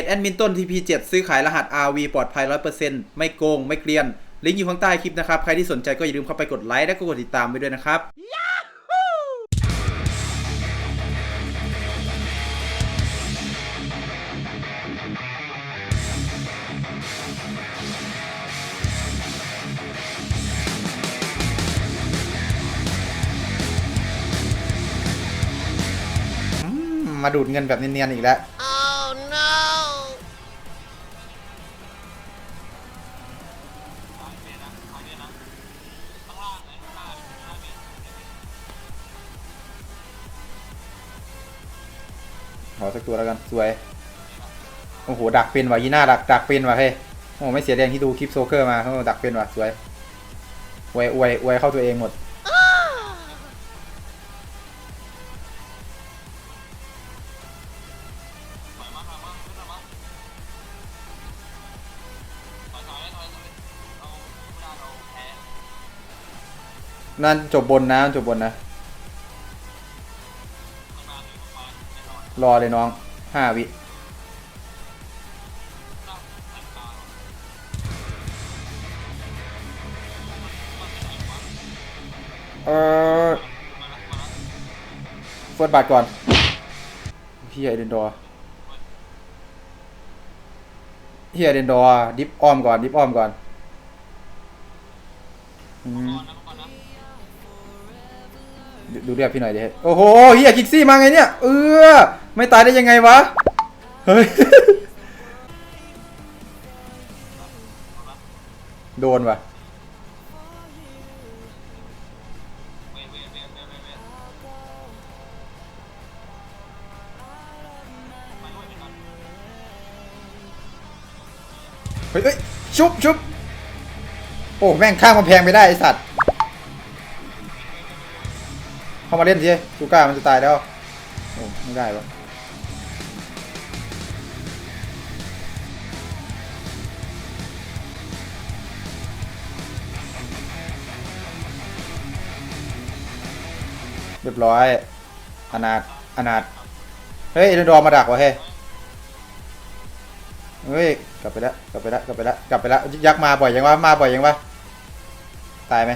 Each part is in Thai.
จแอดมินต้น TP7 ซื้อขายรหัส RV ปลอดภัย 100%ไม่โกง ไม่เกลียน ลิงก์อยู่ข้างใต้คลิปนะครับ ใครที่สนใจก็อย่าลืมเข้าไปกดไลค์และก็กดติดตามไปด้วยนะครับ มาดูดเงินแบบเนียนๆอีกแล้ว อสักตัวแล้วกันสวย โอ้โห ดักเป็นว่ะยีน่าดักดักเป็นว่ะเฮ้ยโอ้ไม่เสียแรงที่ดูคลิปโซเกอร์มาเขาดักเป็นว่ะสวยอวยอวยอวยเข้าตัวเองหมดนั่นจบบนนะจบบนนะ รอเลยน้องห้าวิ เออเฟิร์สบัตรก่อนเฮียเดนดอร์เฮียเดนดอร์ดิฟอ้อมก่อน ดิฟอ้อมก่อนอืมดูเรียกพี่หน่อยดิโอ้โหเฮียกิกซี่มาไงเนี่ย เออ ไม่ตายได้ยังไงวะ เฮ้ย โดนว่ะเฮ้ยชุบชุบโอ้ แม่งข้ามกำแพงไปได้ไอสัตว์ เข้ามาเล่นสิชูก้ามันจะตายแล้ว โอ้ ไม่ได้วะ เรียบร้อย อนาถอนาถเฮ้ยเอเดนดอร์มาดักวะเฮ้ยเฮ้ยกลับไปแล้วกลับไปแล้วกลับไปแล้วกลับไปแล้วยักษ์มาบ่อยยังวะมาบ่อยยังวะตายไหม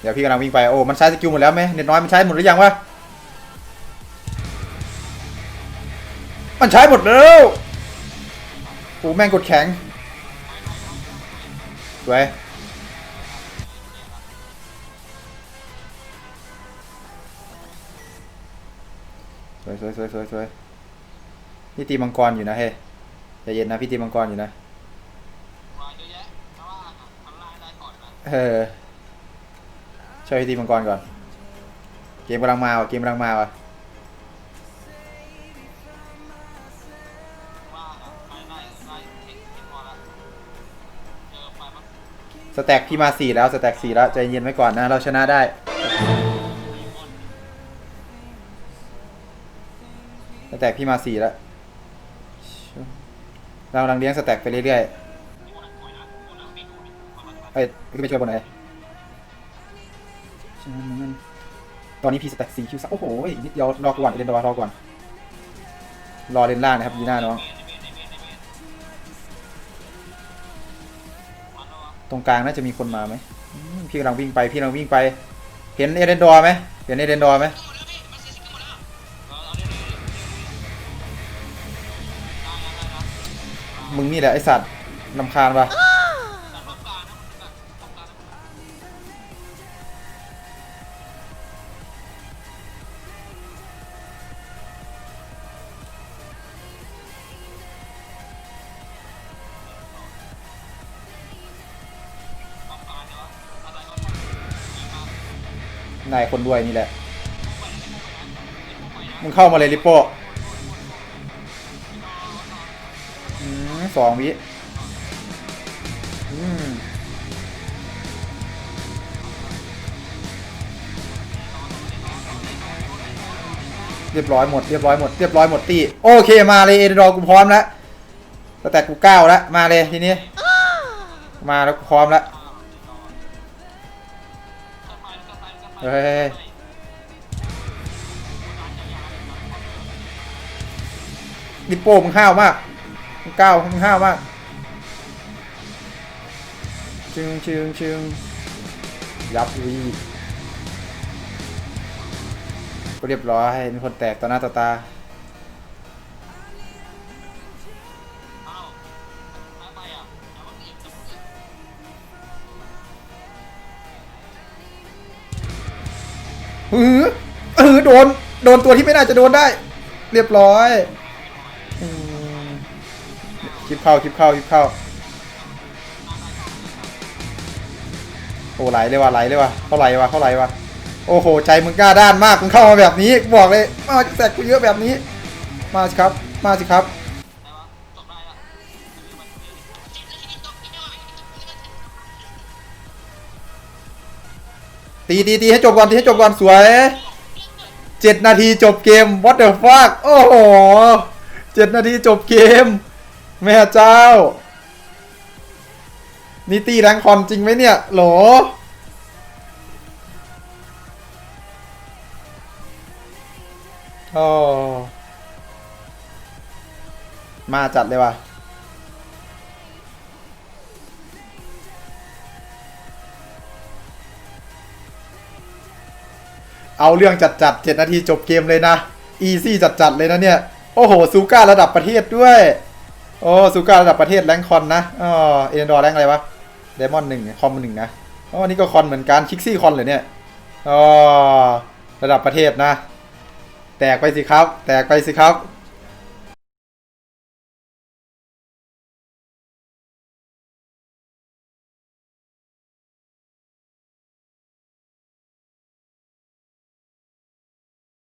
เดี๋ยวพี่กำลังวิ่งไปโอ้มันใช้สกิลหมดแล้วไหมเน็ตน้อยมันใช้หมดหรือยังวะมันใช้หมดแล้วโอ้แม่งกดแข็ง สวยสวยสวยสวยสวยสวยพี่ตีมังกรอยู่นะเฮ้ยใจเย็นนะพี่ตีมังกรอยู่นะเออช่วยพี่ตีมังกรก่อน เกมกำลังมาว่ะเกมกำลังมาว่ะ สแต็กพี่มาสี่แล้วสแต็กสี่แล้วใจเย็นไว้ก่อนนะ เราชนะได้ สแต็กพี่มาสี่แล้ว เรากำลังเลี้ยงสแต็กไปเรื่อยๆเอ้ยขึ้นไปช่วยบนไหนตอนนี้พี่สแต็กสี่คิวสโอ้โหอีกนิดเดียวรอก่อนเล่นรอรอก่อน รอเล่นล่างนะครับยีน่าน้อง ตรงกลางน่าจะมีคนมาไหมพี่กำลังวิ่งไปพี่กำลังวิ่งไป เห็นเอเดนดอร์ไหมเห็นเอเดนดอร์ไหมมึงนี่แหละไอสัตว์ลำคาญปะ นายคนด้วยนี่แหละ มึงเข้ามาเลยลิปโป้อสองวิเรียบร้อยหมดเรียบร้อยหมดเรียบร้อยหมดตีโอเคมาเลยเอเดรอกูพร้อมแล้วแต่กูก้าแล้วมาเลยทีนี้ มาแล้วกูพร้อมแล้ว ดิโป้มึงห้าวมากมึงก้าวมึงห้าวมากชิงชิงชิงยับวีก็เรียบร้อยมีคนแตกต่อหน้าต่อตา เออเออโดน โดนตัวที่ไม่น่าจะโดนได้ เรียบร้อยคลิปเข้าคลิปเข้าคลิปเข้า โอ้ไหลเลยว่ะไหลเลยว่ะเข้าไหลว่ะเข้าไหลว่ะโอ้โห ใจมึงกล้าด้านมากมึงเข้ามาแบบนี้ บอกเลยมาแสกกูเยอะแบบนี้ มาสิครับ มาสิครับ ตีตีตีให้จบก่อนตีให้จบก่อนสวยเจ็ดนาทีจบเกม what the fuck โอ้โหเจ็ดนาทีจบเกม แม่เจ้า นี่ตีแรงคอนจริงไหมเนี่ยโหลโอ้มาจัดเลยว่ะ เอาเรื่องจัดจัดเจ็ดนาทีจบเกมเลยนะอีซี่จัดจัดเลยนะเนี่ย โอ้โหซูก้าระดับประเทศด้วย โอ้ซูก้าระดับประเทศแรงคอนนะอ๋อเอ็นดอร์แรงอะไรวะเดมอนหนึ่งคอมหนึ่งนะอ๋อนี่ก็คอนเหมือนกันคิกซี่คอนเลยเนี่ยอ๋อระดับประเทศนะ แตกไปสิครับ แตกไปสิครับ